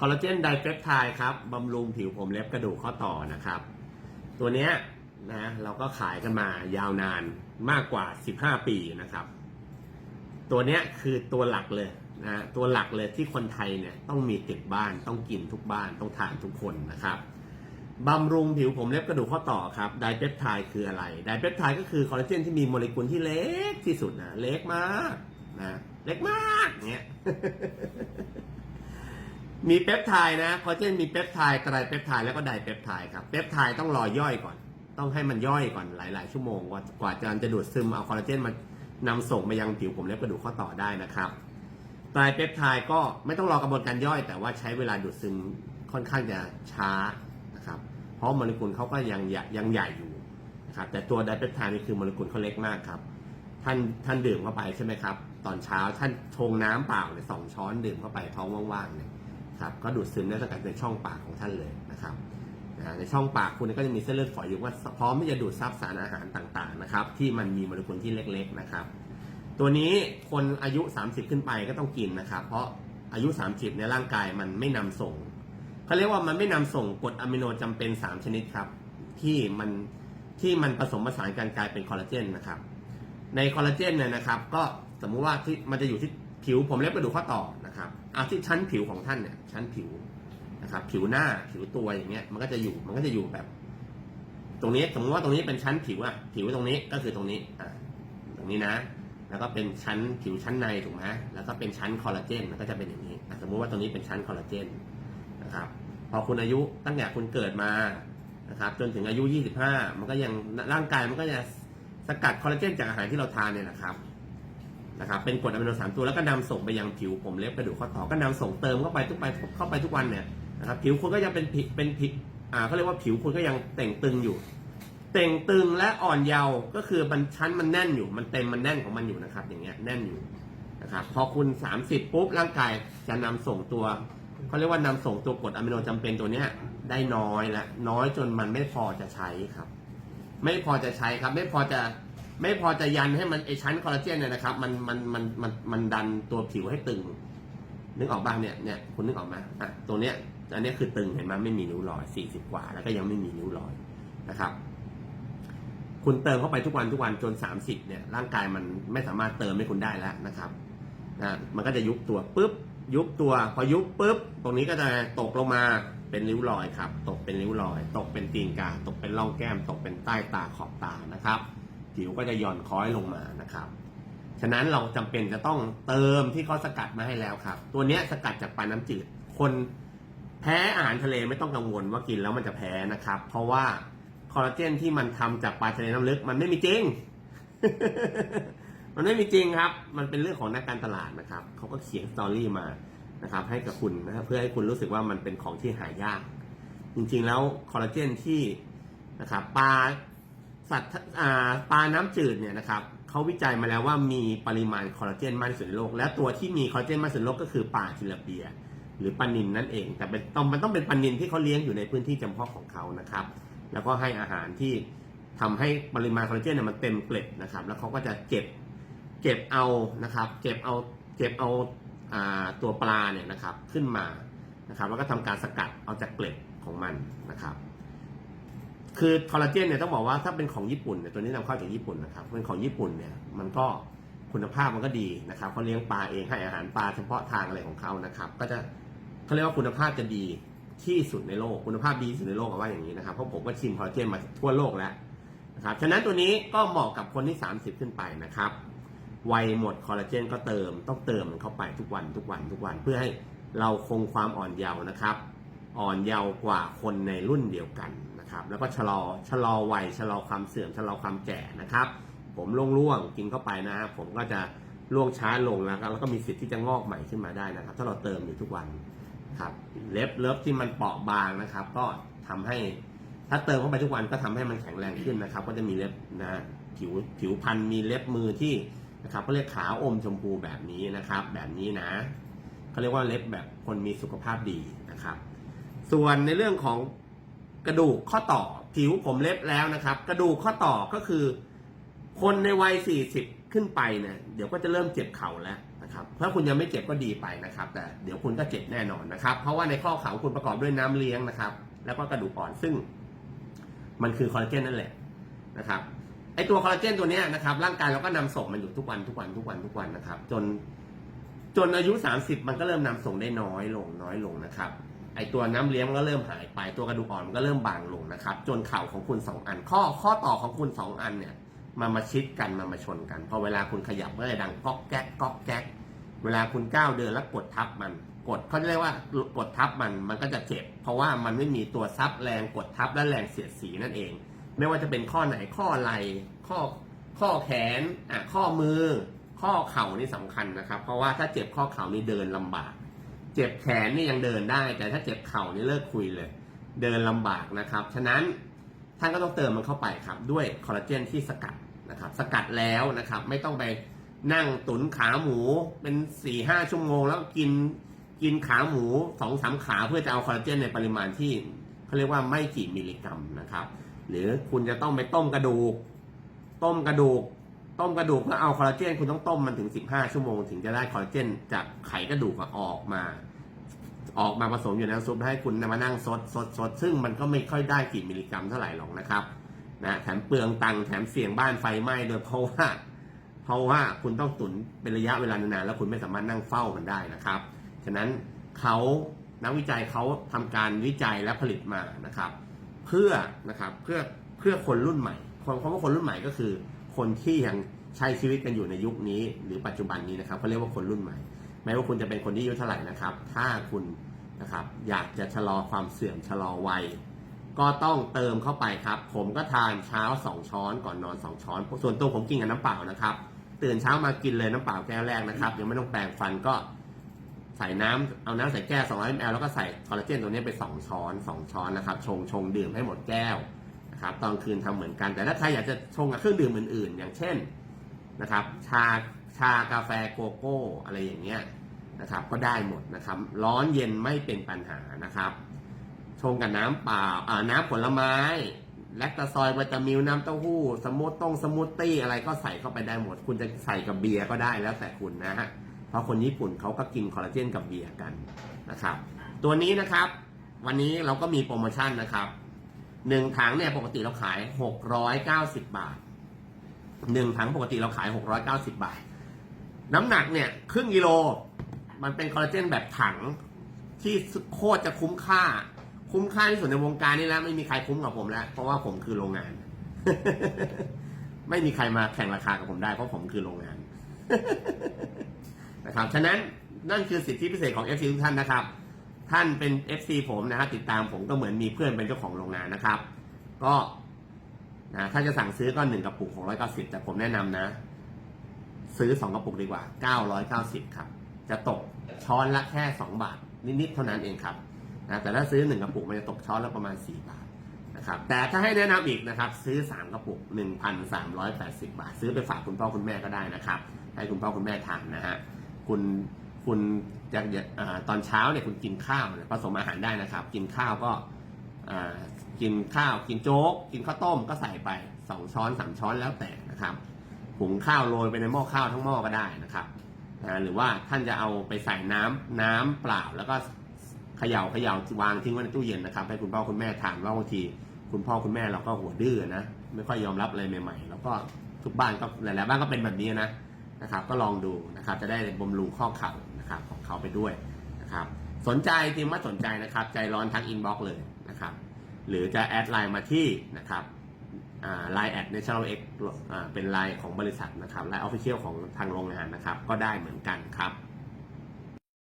คอลลาเจนไดเปปไทด์ครับบำรุงผิวผมเล็บกระดูกข้อต่อนะครับ ตัวเนี้ยนะเราก็ขายกันมายาวนานมากกว่า 15 ปีนะครับ ตัวเนี้ยคือตัวหลักเลยนะตัวหลักเลยที่คนไทยเนี่ยต้องมีติดบ้านต้องกินทุกบ้านต้องทานทุกคนนะครับบำรุงผิวผมเล็บกระดูกข้อต่อครับไดเปปไทด์คืออะไรไดเปปไทด์ก็คือคอลลาเจนที่มีโมเลกุลที่เล็กที่สุดนะเล็กมากนะเล็กมากเนี้ย มีเปปไทด์นะคอลลาเจนมีเปปไทด์ไตรเปปไทด์แล้วก็ไดเปปไทด์ครับเปปไทด์ต้องรอย่อยก่อน ต้องให้มันย่อยก่อนหลาย ๆ ชั่วโมง กว่ากว่าจะจะดูดซึมเอาคอลลาเจนมานำส่งไปยังผิวผมเล็บกระดูกข้อต่อได้นะครับไตรเปปไทด์ก็ไม่ต้องรอกระบวนการย่อย แต่ว่าใช้เวลาดูดซึมค่อนข้างจะช้านะครับเพราะโมเลกุลเขาก็ยังยังใหญ่อยู่นะครับแต่ตัวไดเปปไทด์นี่คือโมเลกุลเขาเล็กมากครับท่านท่านดื่มเข้าไปใช่ไหมครับ ตอนเช้าท่านชงน้ำเปล่าเนี่ยสองช้อนดื่มเข้าไปท้องว่างๆเนี่ย ครับก็ดูดซึมได้ตั้งแต่ในช่องปากของท่านเลยนะครับในช่องปากคุณก็จะมีเส้นเลือดฝอยอยู่ว่าพร้อมที่จะดูดซับสารอาหารต่างๆนะครับที่มันมีโมเลกุลที่เล็กๆนะครับ ตัวนี้คนอายุ 30 ขึ้นไปก็ต้องกินนะครับ เพราะอายุ 30 ในร่างกายมันไม่นำส่งเขาเรียกว่ามันไม่นำส่งกรดอะมิโนจำเป็น 3 ชนิดครับ ที่มันที่มันผสมผสานกันกลายเป็นคอลลาเจนนะครับ ในคอลลาเจนเนี่ยนะครับ ก็สมมุติว่าที่มันจะอยู่ที่ ผิวผมเล็บกระดูกข้อต่อนะครับเอาที่ชั้นผิวของท่านเนี่ยชั้นผิวนะครับ ผิวหน้าผิวตัวอย่างเงี้ย มันก็จะอยู่มันก็จะอยู่แบบ ตรงนี้สมมติว่าตรงนี้เป็นชั้นผิวอะผิวตรงนี้ก็คือตรงนี้อ่าตรงนี้นะ แล้วก็เป็นชั้นผิวชั้นในถูกไหมแล้วก็เป็นชั้นคอลลาเจนมันก็จะเป็นอย่างนี้สมมุติว่าตรงนี้เป็นชั้นคอลลาเจนนะครับพอคุณอายุตั้งแต่คุณเกิดมานะครับ จนถึงอายุ 25 มันก็ยังร่างกายมันก็จะสกัดคอลลาเจนจากอาหารที่เราทานเนี่ยนะครับ นะครับเป็นกรดอะมิโนสามตัวแล้วก็นำส่งไปยังผิวผมเล็บกระดูกข้อต่อก็นำส่งเติมเข้าไปทุกไปเข้าไปทุกวันเนี่ยนะครับผิวคุณก็ยังเป็นผิเป็นผิอ่าเขาเรียกว่าผิวคุณก็ยังเต่งตึงอยู่ เต่งตึงและอ่อนเยาว์ก็คือมันชั้นมันแน่นอยู่ มันเต็มมันแน่นของมันอยู่นะครับ อย่างเงี้ยแน่นอยู่นะครับพอคุณ 30 ปุ๊บร่างกายจะนำส่งตัวเขาเรียกว่านำส่งตัวกรดอะมิโนจำเป็นตัวเนี้ยได้น้อยละน้อยจนมันไม่พอจะใช้ครับ ไม่พอจะใช้ครับ ไม่พอจะ ไม่พอจะยันให้มันไอชั้นคอลลาเจนเนี่ยนะครับมันมันมันมันมันดันตัวผิวให้ตึง นึกออกบ้างเนี่ยเนี่ยคุณนึกออกไหมอะตัวเนี้ยอันนี้คือตึงเห็นไหมไม่มีนิ้วรอยสี่สิบกว่า แล้วก็ยังไม่มีนิ้วรอยนะครับ คุณเติมเข้าไปทุกวันทุกวันจน30เนี่ย ร่างกายมันไม่สามารถเติมให้คุณได้แล้วนะครับนะมันก็จะยุบตัวปุ๊บยุบตัว พอยุบปุ๊บตรงนี้ก็จะตกลงมาเป็นริ้วรอยครับ ตกเป็นริ้วรอย ตกเป็นตีนกา ตกเป็นร่องแก้ม ตกเป็นใต้ตาขอบตานะครับ ผิวก็จะหย่อนคล้อยลงมานะครับ ฉะนั้นเราจำเป็นจะต้องเติมที่เขาสกัดมาให้แล้วครับ ตัวเนี้ยสกัดจากปลาน้ำจืด คนแพ้อาหารทะเลไม่ต้องกังวลว่ากินแล้วมันจะแพ้นะครับ เพราะว่าคอลลาเจนที่มันทำจากปลาทะเลน้ำลึก มันไม่มีจริง มันไม่มีจริงครับ มันเป็นเรื่องของนักการตลาดนะครับ เขาก็เขียนสตอรี่มานะครับ ให้กับคุณนะครับเพื่อให้คุณรู้สึกว่ามันเป็นของที่หายาก จริงๆแล้วคอลลาเจนที่นะครับปลา สัตว์ปลาน้ำจืดเนี่ยนะครับเขาวิจัยมาแล้วว่ามีปริมาณคอลลาเจนมากที่สุดในโลก และตัวที่มีคอลลาเจนมากที่สุดในโลกก็คือปลาทิลาเปีย หรือปลานินนั่นเอง แต่เป็นต้องมันต้องเป็นปลานินที่เขาเลี้ยงอยู่ในพื้นที่จำเพาะของเขานะครับ แล้วก็ให้อาหารที่ทำให้ปริมาณคอลลาเจนเนี่ยมันเต็มเกล็ดนะครับ แล้วเขาก็จะเก็บเก็บเอานะครับเก็บเอาเก็บเอาอ่าตัวปลาเนี่ยนะครับขึ้นมานะครับแล้วก็ทำการสกัดเอาจากเกล็ดของมันนะครับ คือคอลลาเจนเนี่ยต้องบอกว่าถ้าเป็นของญี่ปุ่นเนี่ยตัวนี้นำเข้าจากญี่ปุ่นนะครับเป็นของญี่ปุ่นเนี่ยมันก็คุณภาพมันก็ดีนะครับเขาเลี้ยงปลาเองให้อาหารปลาเฉพาะทางอะไรของเขานะครับ ก็จะเขาเรียกว่าคุณภาพจะดีที่สุดในโลกคุณภาพดีที่สุดในโลกว่าอย่างนี้นะครับเพราะผมก็ชิมคอลลาเจนมาทั่วโลกแล้วนะครับฉะนั้นตัวนี้ก็เหมาะกับคนที่ 30 ขึ้นไปนะครับวัยหมดคอลลาเจนก็เติมต้องเติมมันเข้าไปทุกวันทุกวันทุกวันเพื่อให้เราคงความอ่อนเยาว์นะครับ อ่อนเยาว์กว่าคนในรุ่นเดียวกัน นะครับแล้วก็ชะลอชะลอวัยชะลอความเสื่อมชะลอความแก่นะครับ ผมร่วงๆกินเข้าไปนะครับผมก็จะร่วงช้าลงแล้วแล้วก็มีสิทธิ์ที่จะงอกใหม่ขึ้นมาได้นะครับ ถ้าเราเติมอยู่ทุกวันครับเล็บเล็บที่มันเปราะบางนะครับ ก็ทำให้ถ้าเติมเข้าไปทุกวันก็ทำให้มันแข็งแรงขึ้นนะครับ ก็จะมีเล็บนะผิวผิวพันธุ์มีเล็บมือที่นะครับเขาเรียกขาวอมชมพูแบบนี้นะครับ แบบนี้นะเขาเรียกว่าเล็บแบบคนมีสุขภาพดีนะครับ ส่วนในเรื่องของ กระดูกข้อต่อผิวผมเล็บแล้วนะครับ กระดูกข้อต่อก็คือ คนในวัย 40 ขึ้นไปเนี่ยเดี๋ยวก็จะเริ่มเจ็บเข่าแล้วนะครับถ้าคุณยังไม่เจ็บก็ดีไปนะครับ แต่เดี๋ยวคุณก็เจ็บแน่นอนนะครับ เพราะว่าในข้อเข่าคุณประกอบด้วยน้ำเลี้ยงนะครับ แล้วก็กระดูกอ่อนซึ่ง มันคือคอลลาเจนนั่นแหละนะครับไอตัวคอลลาเจนตัวเนี้ยนะครับร่างกายเราก็นำส่งมันอยู่ทุกวันทุกวันทุกวันทุกวันนะครับ จนจนอายุ 30 มันก็เริ่มนำส่งได้น้อยลงน้อยลงนะครับ ไอตัวน้ำเลี้ยงก็เริ่มหายไปตัวกระดูกอ่อนมันก็เริ่มบางลงนะครับ จนเข่าของคุณสองอัน ข้อข้อต่อของคุณสองอันเนี่ยมามาชิดกันมามาชนกันพอเวลาคุณขยับก็จะดังก๊อกแก๊กก๊อกแก๊กเวลาคุณก้าวเดินแล้วกดทับมัน กดเขาเรียกว่ากดทับมันมันก็จะเจ็บ เพราะว่ามันไม่มีตัวซับแรงกดทับและแรงเสียดสีนั่นเอง ไม่ว่าจะเป็นข้อไหนข้อไหล่ข้อข้อแขนอะข้อมือ ข้อเข่านี่สำคัญนะครับ เพราะว่าถ้าเจ็บข้อเข่านี่เดินลำบาก เจ็บแขนนี่ยังเดินได้ แต่ถ้าเจ็บเข่านี่เลิกคุยเลย เดินลำบากนะครับ ฉะนั้นท่านก็ต้องเติมมันเข้าไปครับ ด้วยคอลลาเจนที่สกัดนะครับ สกัดแล้วนะครับ ไม่ต้องไปนั่งตุนขาหมูเป็นสี่ห้าชั่วโมง แล้วกินกินขาหมูสองสามขาเพื่อจะเอาคอลลาเจนในปริมาณที่เขาเรียกว่าไม่กี่มิลลิกรัมนะครับ หรือคุณจะต้องไปต้มกระดูก ต้มกระดูก ต้มกระดูกเพื่อเอาคอลลาเจนคุณต้องต้มมันถึง 15 ชั่วโมง ถึงจะได้คอลลาเจนจากไขกระดูกออกมา ออกมาผสมอยู่ในน้ำซุปให้คุณมานั่งซดซดซดซึ่งมันก็ไม่ค่อยได้กี่มิลลิกรัมเท่าไหร่หรอกนะครับนะแถมเปลืองตังค์แถมเสี่ยงบ้านไฟไหม้โดยเพราะว่าเพราะว่าคุณต้องตุนเป็นระยะเวลานานๆแล้วคุณไม่สามารถนั่งเฝ้ามันได้นะครับ ฉะนั้นเขานักวิจัยเขาทำการวิจัยและผลิตมานะครับ เพื่อนะครับเพื่อเพื่อคนรุ่นใหม่คนคำว่าคนรุ่นใหม่ก็คือ คนที่ยังใช้ชีวิตกันอยู่ในยุคนี้ หรือปัจจุบันนี้นะครับเขาเรียกว่าคนรุ่นใหม่ ไม่ว่าคุณจะเป็นคนที่อายุเท่าไหร่นะครับ ถ้าคุณนะครับอยากจะชะลอความเสื่อมชะลอวัยก็ต้องเติมเข้าไปครับ ผมก็ทานเช้า 2 ช้อนก่อนนอน 2 ช้อน ส่วนตัวผมกินกับน้ำเปล่านะครับ ตื่นเช้ามากินเลยน้ำเปล่าแก้วแรกนะครับ ยังไม่ต้องแปรงฟันก็ใส่น้ำเอาน้ำใส่แก้ว200 ml แล้วก็ใส่คอลลาเจนตัวนี้ไป 2 ช้อน 2 ช้อนนะครับ ชงชงดื่มให้หมดแก้ว นะครับตอนคืนทำเหมือนกัน แต่ถ้าใครอยากจะชงกับเครื่องดื่มอื่นๆ อย่างเช่นนะครับ ชาชากาแฟโกโก้อะไรอย่างเงี้ยนะครับ ก็ได้หมดนะครับ ร้อนเย็นไม่เป็นปัญหานะครับ ชงกับน้ำเปล่าอ่าน้ำผลไม้แลคตาซอยวิตามิลน้ำเต้าหู้ สมูทต้งสมูทตี้อะไรก็ใส่เข้าไปได้หมด คุณจะใส่กับเบียร์ก็ได้แล้วแต่คุณนะฮะเพราะคนญี่ปุ่นเขาก็กินคอลลาเจนกับเบียร์กันนะครับ ตัวนี้นะครับ วันนี้เราก็มีโปรโมชั่นนะครับ หนึ่งถังเนี่ยปกติเราขาย690บบาทหนึ่งถังปกติเราขาย690บาท น้ำหนักเนี่ยครึ่งกิโล มันเป็นคอลลาเจนแบบถังที่โคตรจะคุ้มค่า คุ้มค่าที่สุดในวงการนี้แล้ว ไม่มีใครคุ้มกับผมแล้ว เพราะว่าผมคือโรงงาน ไม่มีใครมาแข่งราคากับผมได้เพราะผมคือโรงงานนะครับ ฉะนั้นนั่นคือสิทธิพิเศษของ FC ทุกท่านนะครับ ท่านเป็น FC ผมนะฮะติดตามผมก็เหมือนมีเพื่อนเป็นเจ้าของโรงงานนะครับ ก็นะถ้าจะสั่งซื้อก็หนึ่งกระปุกของร้อยเก้าสิบแต่ผมแนะนำนะ ซื้อสองกระปุกดีกว่าเก้าร้อยเก้าสิบครับ จะตกช้อนละแค่สองบาท นิดๆเท่านั้นเองครับนะแต่ถ้าซื้อหนึ่งกระปุกมันจะตกช้อนละประมาณสี่บาทนะครับแต่ถ้าให้แนะนำอีกนะครับซื้อสามกระปุกหนึ่งพันสามร้อยแปดสิบาท ซื้อไปฝากคุณพ่อคุณแม่ก็ได้นะครับ ให้คุณพ่อคุณแม่ทานนะฮะคุณ คุณจะอตอนเช้าเนี่ยคุณกินข้าวผสมอาหารได้นะครับ กินข้าวก็กินข้าวกินโจ๊ก กินข้าวต้มก็ใส่ไปสองช้อนสามช้อนแล้วแต่นะครับหุงข้าวโรยไปในหม้อข้าวทั้งหม้อก็ได้นะครับหรือว่าท่านจะเอาไปใส่น้ำน้ำเปล่าแล้วก็เขย่าเขย่าวางทิ้งไว้ในตู้เย็นนะครับ ให้คุณพ่อคุณแม่ทานว่าบางทีคุณพ่อคุณแม่เราก็หัวดื้อนะไม่ค่อยยอมรับอะไรใหม่ๆ แล้วก็ทุกบ้านก็หลายๆบ้านก็เป็นแบบนี้นะ นะครับ ก็ลองดูนะครับ จะได้บำรุงข้อเข่านะครับของเขาไปด้วยนะครับ สนใจทีมว่าสนใจนะครับ ใจร้อนทักอินบ็อกซ์เลยนะครับ หรือจะแอดไลน์มาที่นะครับไลน์แอด National X อ่าเป็นไลน์ของบริษัทนะครับไลน์ออฟฟิเชียลของทางโรงงานนะครับ ก็ได้เหมือนกันครับ